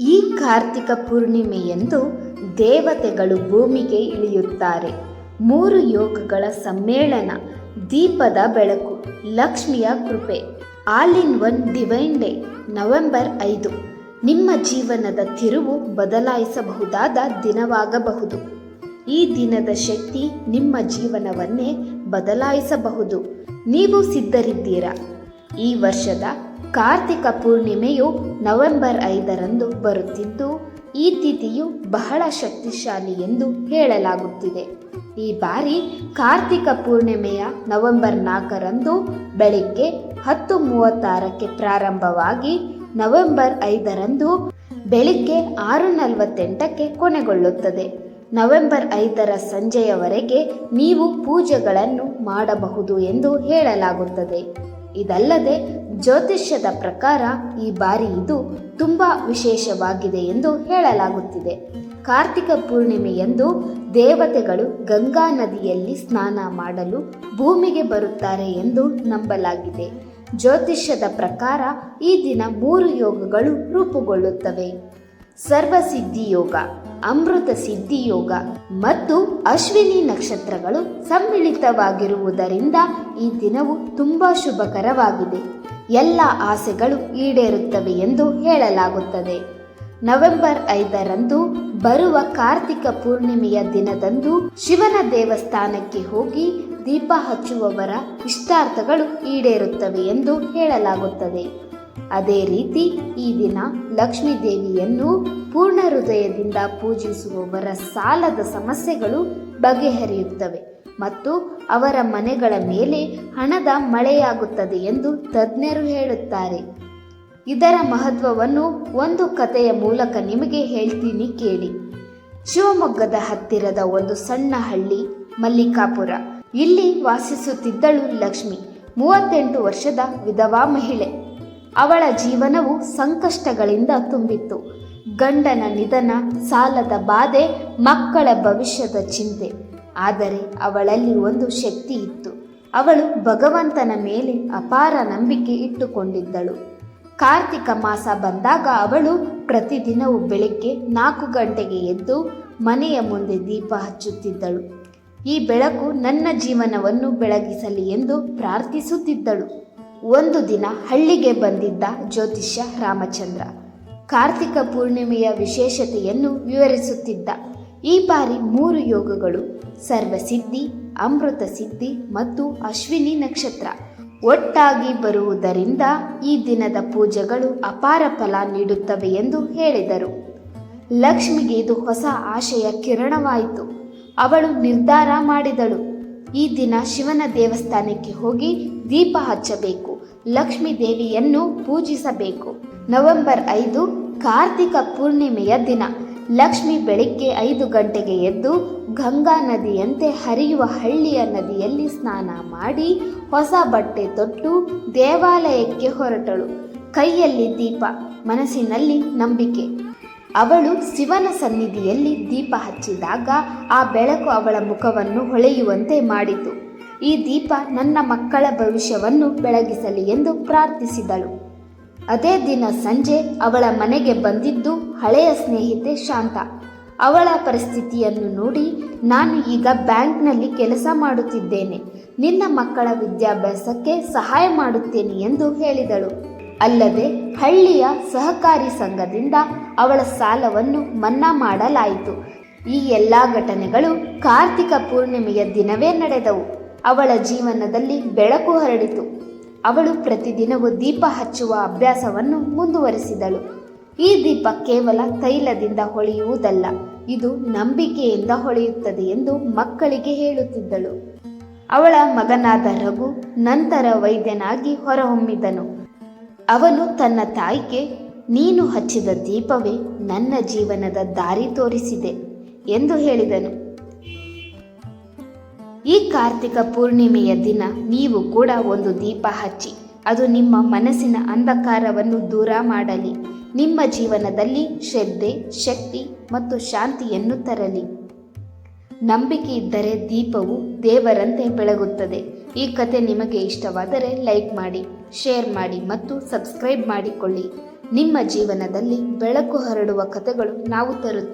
ಈ ಕಾರ್ತಿಕ ಪೂರ್ಣಿಮೆಯಂದು ದೇವತೆಗಳು ಭೂಮಿಗೆ ಇಳಿಯುತ್ತಾರೆ. ಮೂರು ಯೋಗಗಳ ಸಮ್ಮೇಳನ, ದೀಪದ ಬೆಳಕು, ಲಕ್ಷ್ಮಿಯ ಕೃಪೆ, all in one divine day, November ಐದು. ನಿಮ್ಮ ಜೀವನದ ತಿರುವು ಬದಲಾಯಿಸಬಹುದಾದ ದಿನವಾಗಬಹುದು. ಈ ದಿನದ ಶಕ್ತಿ ನಿಮ್ಮ ಜೀವನವನ್ನೇ ಬದಲಾಯಿಸಬಹುದು. ನೀವು ಸಿದ್ಧರಿದ್ದೀರಾ? ಈ ವರ್ಷದ ಕಾರ್ತಿಕ ಪೂರ್ಣಿಮೆಯು ನವೆಂಬರ್ ಐದರಂದು ಬರುತ್ತಿದ್ದು, ಈ ತಿಥಿಯು ಬಹಳ ಶಕ್ತಿಶಾಲಿ ಎಂದು ಹೇಳಲಾಗುತ್ತಿದೆ. ಈ ಬಾರಿ ಕಾರ್ತಿಕ ಪೂರ್ಣಿಮೆಯ ನವೆಂಬರ್ ನಾಲ್ಕರಂದು ಬೆಳಿಗ್ಗೆ ಹತ್ತು ಮೂವತ್ತಾರಕ್ಕೆ ಪ್ರಾರಂಭವಾಗಿ ನವೆಂಬರ್ ಐದರಂದು ಬೆಳಿಗ್ಗೆ ಆರು ನಲವತ್ತೆಂಟಕ್ಕೆ ಕೊನೆಗೊಳ್ಳುತ್ತದೆ. ನವೆಂಬರ್ ಐದರ ಸಂಜೆಯವರೆಗೆ ನೀವು ಪೂಜೆಗಳನ್ನು ಮಾಡಬಹುದು ಎಂದು ಹೇಳಲಾಗುತ್ತದೆ. ಇದಲ್ಲದೆ ಜ್ಯೋತಿಷ್ಯದ ಪ್ರಕಾರ ಈ ಬಾರಿ ಇದು ತುಂಬ ವಿಶೇಷವಾಗಿದೆ ಎಂದು ಹೇಳಲಾಗುತ್ತಿದೆ. ಕಾರ್ತಿಕ ಪೂರ್ಣಿಮೆಯಂದು ದೇವತೆಗಳು ಗಂಗಾ ನದಿಯಲ್ಲಿ ಸ್ನಾನ ಮಾಡಲು ಭೂಮಿಗೆ ಬರುತ್ತಾರೆ ಎಂದು ನಂಬಲಾಗಿದೆ. ಜ್ಯೋತಿಷ್ಯದ ಪ್ರಕಾರ ಈ ದಿನ ಮೂರು ಯೋಗಗಳು ರೂಪುಗೊಳ್ಳುತ್ತವೆ. ಸರ್ವಸಿದ್ಧಿ ಯೋಗ. ಅಮೃತ ಸಿದ್ಧಿಯೋಗ ಮತ್ತು ಅಶ್ವಿನಿ ನಕ್ಷತ್ರಗಳು ಸಮ್ಮಿಳಿತವಾಗಿರುವುದರಿಂದ ಈ ದಿನವು ತುಂಬಾ ಶುಭಕರವಾಗಿದೆ. ಎಲ್ಲ ಆಸೆಗಳು ಈಡೇರುತ್ತವೆ ಎಂದು ಹೇಳಲಾಗುತ್ತದೆ. ನವೆಂಬರ್ ಐದರಂದು ಬರುವ ಕಾರ್ತಿಕ ಪೂರ್ಣಿಮೆಯ ದಿನದಂದು ಶಿವನ ದೇವಸ್ಥಾನಕ್ಕೆ ಹೋಗಿ ದೀಪ ಹಚ್ಚುವವರ ಇಷ್ಟಾರ್ಥಗಳು ಈಡೇರುತ್ತವೆ ಎಂದು ಹೇಳಲಾಗುತ್ತದೆ. ಅದೇ ರೀತಿ ಈ ದಿನ ಲಕ್ಷ್ಮೀ ದೇವಿಯನ್ನು ಪೂರ್ಣ ಹೃದಯದಿಂದ ಪೂಜಿಸುವವರ ಸಾಲದ ಸಮಸ್ಯೆಗಳು ಬಗೆಹರಿಯುತ್ತವೆ ಮತ್ತು ಅವರ ಮನೆಗಳ ಮೇಲೆ ಹಣದ ಮಳೆಯಾಗುತ್ತದೆ ಎಂದು ತಜ್ಞರು ಹೇಳುತ್ತಾರೆ. ಇದರ ಮಹತ್ವವನ್ನು ಒಂದು ಕಥೆಯ ಮೂಲಕ ನಿಮಗೆ ಹೇಳ್ತೀನಿ ಕೇಳಿ. ಶಿವಮೊಗ್ಗದ ಹತ್ತಿರದ ಒಂದು ಸಣ್ಣ ಹಳ್ಳಿ, ಮಲ್ಲಿಕಾಪುರ. ಇಲ್ಲಿ ವಾಸಿಸುತ್ತಿದ್ದಳು ಲಕ್ಷ್ಮಿ, ಮೂವತ್ತೆಂಟು ವರ್ಷದ ವಿಧವಾ ಮಹಿಳೆ. ಅವಳ ಜೀವನವು ಸಂಕಷ್ಟಗಳಿಂದ ತುಂಬಿತ್ತು. ಗಂಡನ ನಿಧನ ಸಾಲದ ಬಾಧೆ ಮಕ್ಕಳ ಭವಿಷ್ಯದ ಚಿಂತೆ. ಆದರೆ ಅವಳಲ್ಲಿ ಒಂದು ಶಕ್ತಿ ಇತ್ತು. ಅವಳು ಭಗವಂತನ ಮೇಲೆ ಅಪಾರ ನಂಬಿಕೆ ಇಟ್ಟುಕೊಂಡಿದ್ದಳು. ಕಾರ್ತಿಕ ಮಾಸ ಬಂದಾಗ ಅವಳು ಪ್ರತಿದಿನವೂ ಬೆಳಗ್ಗೆ ನಾಲ್ಕು ಗಂಟೆಗೆ ಎದ್ದು ಮನೆಯ ಮುಂದೆ ದೀಪ ಹಚ್ಚುತ್ತಿದ್ದಳು. ಈ ಬೆಳಕು ನನ್ನ ಜೀವನವನ್ನು ಬೆಳಗಿಸಲಿ ಎಂದು ಪ್ರಾರ್ಥಿಸುತ್ತಿದ್ದಳು. ಒಂದು ದಿನ ಹಳ್ಳಿಗೆ ಬಂದಿದ್ದ ಜ್ಯೋತಿಷ್ಯ ರಾಮಚಂದ್ರ. ಕಾರ್ತಿಕ ಪೂರ್ಣಿಮೆಯ ವಿಶೇಷತೆಯನ್ನು ವಿವರಿಸುತ್ತಿದ್ದ. ಈ ಬಾರಿ ಮೂರು ಯೋಗಗಳು, ಸರ್ವಸಿದ್ಧಿ, ಅಮೃತ ಸಿದ್ಧಿ ಮತ್ತು ಅಶ್ವಿನಿ ನಕ್ಷತ್ರ. ಒಟ್ಟಾಗಿ ಬರುವುದರಿಂದ ಈ ದಿನದ ಪೂಜೆಗಳು ಅಪಾರ ಫಲ ನೀಡುತ್ತವೆ ಎಂದು ಹೇಳಿದರು. ಲಕ್ಷ್ಮಿಗೆ ಇದು ಹೊಸ ಆಶಯ ಕಿರಣವಾಯಿತು. ಅವಳು ನಿರ್ಧಾರ ಮಾಡಿದಳು. ಈ ದಿನ ಶಿವನ ದೇವಸ್ಥಾನಕ್ಕೆ ಹೋಗಿ ದೀಪ ಹಚ್ಚಬೇಕು. ಲಕ್ಷ್ಮೀ ದೇವಿಯನ್ನು ಪೂಜಿಸಬೇಕು. ನವೆಂಬರ್ ಐದು, ಕಾರ್ತಿಕ ಪೂರ್ಣಿಮೆಯ ದಿನ. ಲಕ್ಷ್ಮಿ ಬೆಳಿಗ್ಗೆ ಐದು ಗಂಟೆಗೆ ಎದ್ದು ಗಂಗಾ ನದಿಯಂತೆ ಹರಿಯುವ ಹಳ್ಳಿಯ ನದಿಯಲ್ಲಿ ಸ್ನಾನ ಮಾಡಿ ಹೊಸ ಬಟ್ಟೆ ತೊಟ್ಟು ದೇವಾಲಯಕ್ಕೆ ಹೊರಟಳು. ಕೈಯಲ್ಲಿ ದೀಪ, ಮನಸ್ಸಿನಲ್ಲಿ ನಂಬಿಕೆ. ಅವಳು ಶಿವನ ಸನ್ನಿಧಿಯಲ್ಲಿ ದೀಪ ಹಚ್ಚಿದಾಗ ಆ ಬೆಳಕು ಅವಳ ಮುಖವನ್ನು ಹೊಳೆಯುವಂತೆ ಮಾಡಿತು. ಈ ದೀಪ ನನ್ನ ಮಕ್ಕಳ ಭವಿಷ್ಯವನ್ನು ಬೆಳಗಿಸಲಿ ಎಂದು ಪ್ರಾರ್ಥಿಸಿದಳು. ಅದೇ ದಿನ ಸಂಜೆ ಅವಳ ಮನೆಗೆ ಬಂದಿದ್ದು ಹಳೆಯ ಸ್ನೇಹಿತೆ ಶಾಂತ. ಅವಳ ಪರಿಸ್ಥಿತಿಯನ್ನು ನೋಡಿ ನಾನು ಈಗ ಬ್ಯಾಂಕ್ನಲ್ಲಿ ಕೆಲಸ ಮಾಡುತ್ತಿದ್ದೇನೆ. ನಿನ್ನ ಮಕ್ಕಳ ವಿದ್ಯಾಭ್ಯಾಸಕ್ಕೆ ಸಹಾಯ ಮಾಡುತ್ತೇನೆ ಎಂದು ಹೇಳಿದಳು. ಅಲ್ಲದೆ ಹಳ್ಳಿಯ ಸಹಕಾರಿ ಸಂಘದಿಂದ ಅವಳ ಸಾಲವನ್ನು ಮನ್ನಾ ಮಾಡಲಾಯಿತು. ಈ ಎಲ್ಲ ಘಟನೆಗಳು ಕಾರ್ತಿಕ ಪೂರ್ಣಿಮೆಯ ದಿನವೇ ನಡೆದವು. ಅವಳ ಜೀವನದಲ್ಲಿ ಬೆಳಕು ಹರಡಿತು. ಅವಳು ಪ್ರತಿದಿನವೂ ದೀಪ ಹಚ್ಚುವ ಅಭ್ಯಾಸವನ್ನು ಮುಂದುವರಿಸಿದಳು. ಈ ದೀಪ ಕೇವಲ ತೈಲದಿಂದ ಹೊಳೆಯುವುದಲ್ಲ, ಇದು ನಂಬಿಕೆಯಿಂದ ಹೊಳೆಯುತ್ತದೆ ಎಂದು ಮಕ್ಕಳಿಗೆ ಹೇಳುತ್ತಿದ್ದಳು. ಅವಳ ಮಗನಾದ ರಘು ನಂತರ ವೈದ್ಯನಾಗಿ ಹೊರಹೊಮ್ಮಿದನು. ಅವನು ತನ್ನ ತಾಯಿಗೆ, ನೀನು ಹಚ್ಚಿದ ದೀಪವೇ ನನ್ನ ಜೀವನದ ದಾರಿ ತೋರಿಸಿದೆ ಎಂದು ಹೇಳಿದನು. ಈ ಕಾರ್ತಿಕ ಪೂರ್ಣಿಮೆಯ ದಿನ ನೀವು ಕೂಡ ಒಂದು ದೀಪ ಹಚ್ಚಿ, ಅದು ನಿಮ್ಮ ಮನಸ್ಸಿನ ಅಂಧಕಾರವನ್ನು ದೂರ ಮಾಡಲಿ. ನಿಮ್ಮ ಜೀವನದಲ್ಲಿ ಶ್ರದ್ಧೆ, ಶಕ್ತಿ ಮತ್ತು ಶಾಂತಿಯನ್ನು ತರಲಿ. ನಂಬಿಕೆ ಇದ್ದರೆ ದೀಪವು ದೇವರಂತೆ ಬೆಳಗುತ್ತದೆ. ಈ ಕತೆ ನಿಮಗೆ ಇಷ್ಟವಾದರೆ ಲೈಕ್ ಮಾಡಿ, ಶೇರ್ ಮಾಡಿ ಮತ್ತು ಸಬ್ಸ್ಕ್ರೈಬ್ ಮಾಡಿಕೊಳ್ಳಿ. ನಿಮ್ಮ ಜೀವನದಲ್ಲಿ ಬೆಳಕು ಹರಡುವ ಕಥೆಗಳು ನಾವು ತರುತ್ತೇವೆ.